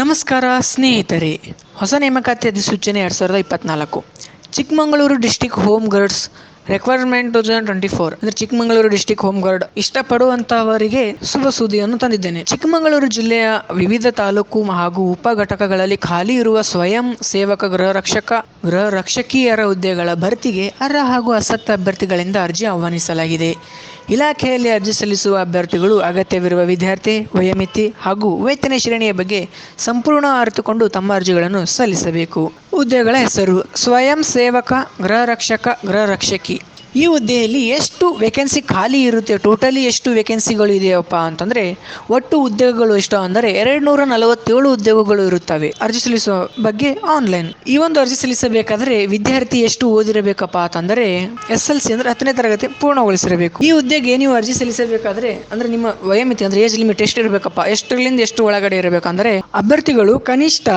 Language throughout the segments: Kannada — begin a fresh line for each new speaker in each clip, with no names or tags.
ನಮಸ್ಕಾರ ಸ್ನೇಹಿತರೆ. ಹೊಸ ನೇಮಕಾತಿ ಅಧಿಸೂಚನೆ ಎರಡು ಸಾವಿರದ ಇಪ್ಪತ್ನಾಲ್ಕು. Chikkamagaluru district home guards requirement two thousand twenty four ಅಂದ್ರೆ ಚಿಕ್ಕಮಗಳೂರು ಡಿಸ್ಟಿಕ್ ಹೋಮ್ ಗಾರ್ಡ್ ಇಷ್ಟಪಡುವಂತಹವರಿಗೆ ಶುಭ ಸುದ್ದಿಯನ್ನು ತಂದಿದ್ದೇನೆ. ಚಿಕ್ಕಮಗಳೂರು ಜಿಲ್ಲೆಯ ವಿವಿಧ ತಾಲೂಕು ಹಾಗೂ ಉಪ ಘಟಕಗಳಲ್ಲಿ ಖಾಲಿ ಇರುವ ಸ್ವಯಂ ಸೇವಕ ಗೃಹ ರಕ್ಷಕ, ಗೃಹ ರಕ್ಷಕಿಯರ ಹುದ್ದೆಗಳ ಭರ್ತಿಗೆ ಅರ್ಹ ಹಾಗೂ ಅಸಕ್ತ ಅಭ್ಯರ್ಥಿಗಳಿಂದ ಅರ್ಜಿ ಆಹ್ವಾನಿಸಲಾಗಿದೆ. ಇಲಾಖೆಯಲ್ಲಿ ಅರ್ಜಿ ಸಲ್ಲಿಸುವ ಅಭ್ಯರ್ಥಿಗಳು ಅಗತ್ಯವಿರುವ ವಿದ್ಯಾರ್ಥಿ, ವಯೋಮಿತಿ ಹಾಗೂ ವೇತನ ಶ್ರೇಣಿಯ ಬಗ್ಗೆ ಸಂಪೂರ್ಣ ಅರಿತುಕೊಂಡು ತಮ್ಮ ಅರ್ಜಿಗಳನ್ನು ಸಲ್ಲಿಸಬೇಕು. ಹುದ್ದೆಗಳ ಹೆಸರು. ಸ್ವಯಂ ಸೇವಕ, ಗೃಹ ರಕ್ಷಕ, ಗೃಹ ರಕ್ಷಕಿ. ಈ ಹುದ್ದೆಯಲ್ಲಿ ಎಷ್ಟು ವೇಕೆನ್ಸಿ ಖಾಲಿ ಇರುತ್ತೆ ಟೋಟಲಿ ಎಷ್ಟು ವೇಕೆನ್ಸಿಗಳು ಇದೆಯಪ್ಪ ಅಂತಂದರೆ, ಒಟ್ಟು ಉದ್ಯೋಗಗಳು ಎಷ್ಟು ಅಂದರೆ ಎರಡು ನೂರ ನಲವತ್ತೇಳು ಉದ್ಯೋಗಗಳು ಇರುತ್ತವೆ ಅರ್ಜಿ ಸಲ್ಲಿಸುವ ಬಗ್ಗೆ ಆನ್ಲೈನ್ ಈ ಒಂದು ಅರ್ಜಿ ಸಲ್ಲಿಸಬೇಕಾದ್ರೆ ವಿದ್ಯಾರ್ಥಿ ಎಷ್ಟು ಓದಿರಬೇಕಪ್ಪ ಅಂತಂದರೆ ಎಸ್ ಎಲ್ ಸಿ ಅಂದ್ರೆ ಹತ್ತನೇ ತರಗತಿ ಪೂರ್ಣಗೊಳಿಸಿರಬೇಕು. ಈ ಹುದ್ದೆಗೆ ನೀವು ಅರ್ಜಿ ಸಲ್ಲಿಸಬೇಕಾದ್ರೆ ಅಂದರೆ ನಿಮ್ಮ ವಯೋಮಿತಿ ಅಂದರೆ ಏಜ್ ಲಿಮಿಟ್ ಎಷ್ಟು ಇರಬೇಕಪ್ಪ ಎಷ್ಟರಿಂದ ಎಷ್ಟು ಒಳಗಡೆ ಇರಬೇಕಂದ್ರೆ ಅಭ್ಯರ್ಥಿಗಳು ಕನಿಷ್ಠ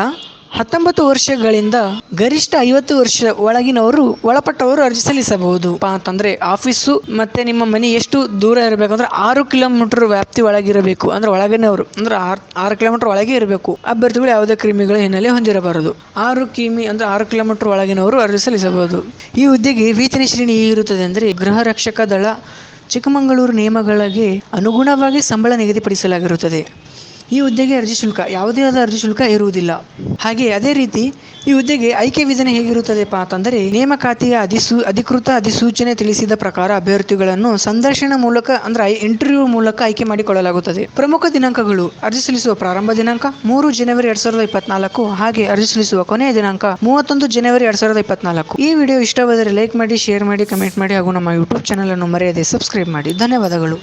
ಹತ್ತೊಂಬತ್ತು ವರ್ಷಗಳಿಂದ ಗರಿಷ್ಠ ಐವತ್ತು ವರ್ಷ ಒಳಗಿನವರು ಒಳಪಟ್ಟವರು ಅರ್ಜಿ ಸಲ್ಲಿಸಬಹುದು. ಅಂತಂದ್ರೆ ಆಫೀಸು ಮತ್ತೆ ನಿಮ್ಮ ಮನೆ ಎಷ್ಟು ದೂರ ಇರಬೇಕು? ಅಂದ್ರೆ ಆರು ಕಿಲೋಮೀಟರ್ ವ್ಯಾಪ್ತಿ ಒಳಗಿರಬೇಕು ಅಂದ್ರೆ ಒಳಗಿನವರು, ಅಂದ್ರೆ ಆರು ಕಿಲೋಮೀಟರ್ ಒಳಗೆ ಇರಬೇಕು. ಅಭ್ಯರ್ಥಿಗಳು ಯಾವುದೇ ಕ್ರಿಮಿಗಳ ಹಿನ್ನೆಲೆ ಹೊಂದಿರಬಾರದು. ಆರು ಕಿಮಿ ಅಂದ್ರೆ ಆರು ಕಿಲೋಮೀಟರ್ ಒಳಗಿನವರು ಅರ್ಜಿ ಸಲ್ಲಿಸಬಹುದು. ಈ ಹುದ್ದೆಗೆ ವೇತನ ಶ್ರೇಣಿ ಇರುತ್ತದೆ ಅಂದ್ರೆ ಗೃಹ ರಕ್ಷಕ ದಳ, ಚಿಕ್ಕಮಗಳೂರು ನಿಯಮಗಳಿಗೆ ಅನುಗುಣವಾಗಿ ಸಂಬಳ ನಿಗದಿಪಡಿಸಲಾಗಿರುತ್ತದೆ. ಈ ಹುದ್ದೆಗೆ ಅರ್ಜಿ ಶುಲ್ಕ, ಯಾವುದೇ ಆದ ಅರ್ಜಿ ಶುಲ್ಕ ಇರುವುದಿಲ್ಲ. ಹಾಗೆ ಅದೇ ರೀತಿ ಈ ಹುದ್ದೆಗೆ ಆಯ್ಕೆ ವಿಧಾನ ಹೇಗಿರುತ್ತದೆಪ್ಪ ಅಂತಂದರೆ, ನೇಮಕಾತಿಯ ಅಧಿಸೂ, ಅಧಿಕೃತ ಅಧಿಸೂಚನೆ ತಿಳಿಸಿದ ಪ್ರಕಾರ ಅಭ್ಯರ್ಥಿಗಳನ್ನು ಸಂದರ್ಶನ ಮೂಲಕ, ಅಂದ್ರೆ ಇಂಟರ್ವ್ಯೂ ಮೂಲಕ ಆಯ್ಕೆ ಮಾಡಿಕೊಳ್ಳಲಾಗುತ್ತದೆ. ಪ್ರಮುಖ ದಿನಾಂಕಗಳು, ಅರ್ಜಿ ಸಲ್ಲಿಸುವ ಪ್ರಾರಂಭ ದಿನಾಂಕ ಮೂರು ಜನವರಿ ಎರಡ್ ಸಾವಿರದ ಇಪ್ಪತ್ನಾಲ್ಕು, ಹಾಗೆ ಅರ್ಜಿ ಸಲ್ಲಿಸುವ ಕೊನೆಯ ದಿನಾಂಕ ಮೂವತ್ತೊಂದು ಜನವರಿ ಎರಡ್ ಸಾವಿರದ ಇಪ್ಪತ್ನಾಲ್ಕು. ಈ ವಿಡಿಯೋ ಇಷ್ಟವಾದರೆ ಲೈಕ್ ಮಾಡಿ, ಶೇರ್ ಮಾಡಿ, ಕಮೆಂಟ್ ಮಾಡಿ, ಹಾಗೂ ನಮ್ಮ ಯೂಟ್ಯೂಬ್ ಚಾನಲ್ ಅನ್ನು ಮರೆಯದೆ ಸಬ್ಸ್ಕ್ರೈಬ್ ಮಾಡಿ. ಧನ್ಯವಾದಗಳು.